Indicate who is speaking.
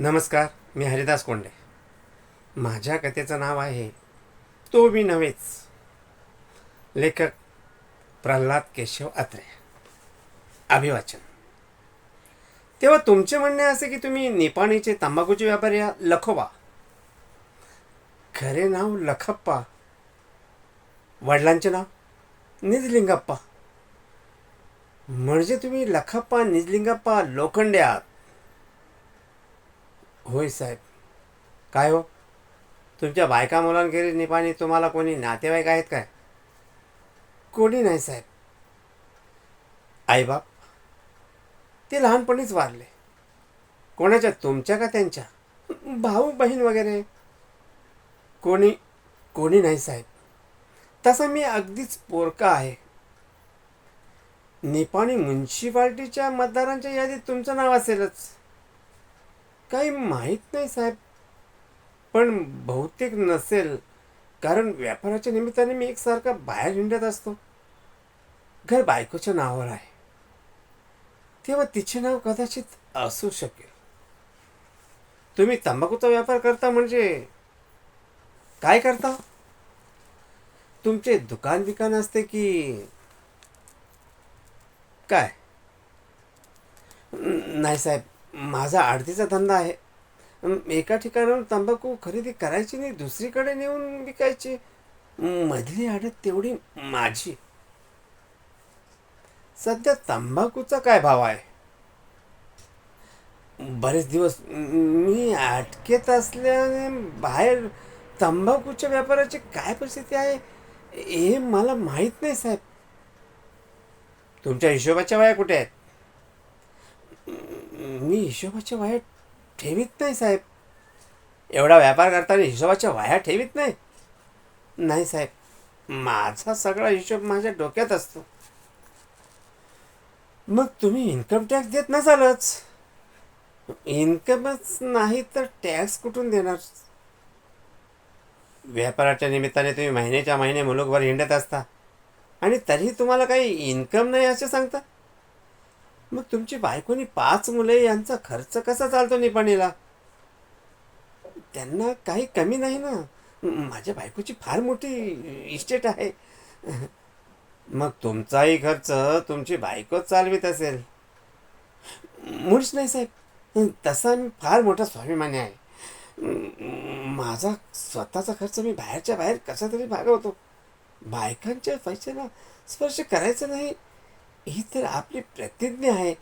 Speaker 1: नमस्कार मी हरिदास कोंडे. माझ्या कथेचं नाव आहे तो मी नव्हेच. लेखक प्रल्हाद केशव अत्रे. अभिवाचन. तेव्हा तुमचे म्हणणे असे की तुम्ही निपाणीचे तंबाखूचे व्यापारी लखोबा. खरे नाव लखप्पा. वडिलांचे नाव निजलिंगप्पा. म्हणजे तुम्ही लखप्पा निजलिंगप्पा लोखंडे होय साहेब. काय हो? तुमच्या बायका मुलांखेरीज निपाणी तुम्हाला कोणी नातेवाईक आहेत काय? कोणी नाही साहेब. आईबाप ते लहानपणीच वारले. कोणाच्या तुमच्या का त्यांच्या? भाऊ बहीण वगैरे? कोणी कोणी नाही साहेब. तसं मी अगदीच पोरका आहे. निपाणी म्युन्सिपाल्टीच्या मतदारांच्या यादीत तुमचं नाव असेलच. काही माहीत नाही साहेब. पण बहुतेक नसेल कारण व्यापाराच्या निमित्ताने मी एकसारखा बाहेर हिंडत असतो. घर बायकोच्या नावावर आहे. तेव्हा तिचे नाव कदाचित असू शकेल. तुम्ही तंबाखूचा व्यापार करता म्हणजे काय करता? तुमचे दुकान बिकान असते की काय? नाही साहेब. माझा आडतीचा धंदा आहे. एका ठिकाणाहून तंबाखू खरेदी करायची नाही दुसरीकडे नेऊन विकायची. मधली आडत तेवढी माझी. सध्या तंबाखूचा काय भाव आहे? बरेच दिवस मी अटकेत असल्याने बाहेर तंबाखूच्या व्यापाराची काय परिस्थिती आहे हे मला माहीत नाही साहेब. तुमच्या हिशोबाच्या वया कुठे आहेत? मी हिशोबाच्या वाया ठेवीत नाही साहेब. एवढा व्यापार करताना हिशोबाच्या वाया ठेवीत नाही. नाही साहेब. माझा सगळा हिशोब माझ्या डोक्यात असतो. मग तुम्ही इन्कम टॅक्स देत नसालच. इन्कमच नाही तर टॅक्स कुठून देणार? व्यापाराच्या निमित्ताने तुम्ही महिन्याच्या महिने मुलुकभर हिंडत असता. आणि तरीही तुम्हाला काही इन्कम नाही असे सांगता? मग तुमची बायकोनी पाच मुले यांचा खर्च कसा चालतो निपाणीला? त्यांना काही कमी नाही ना. माझ्या बायकोची फार मोठी इस्टेट आहे. मग तुमचाही खर्च तुमची बायकोच चालवित असेल. मुळीच नाही साहेब. तसा मी फार मोठा स्वाभिमानी आहे. माझा स्वतःचा खर्च मी बाहेरच्या बाहेर कसा तरी भागवतो. बायकांच्या पैशाला स्पर्श करायचा नाही. ही तर आपली प्रतिज्ञा आहे.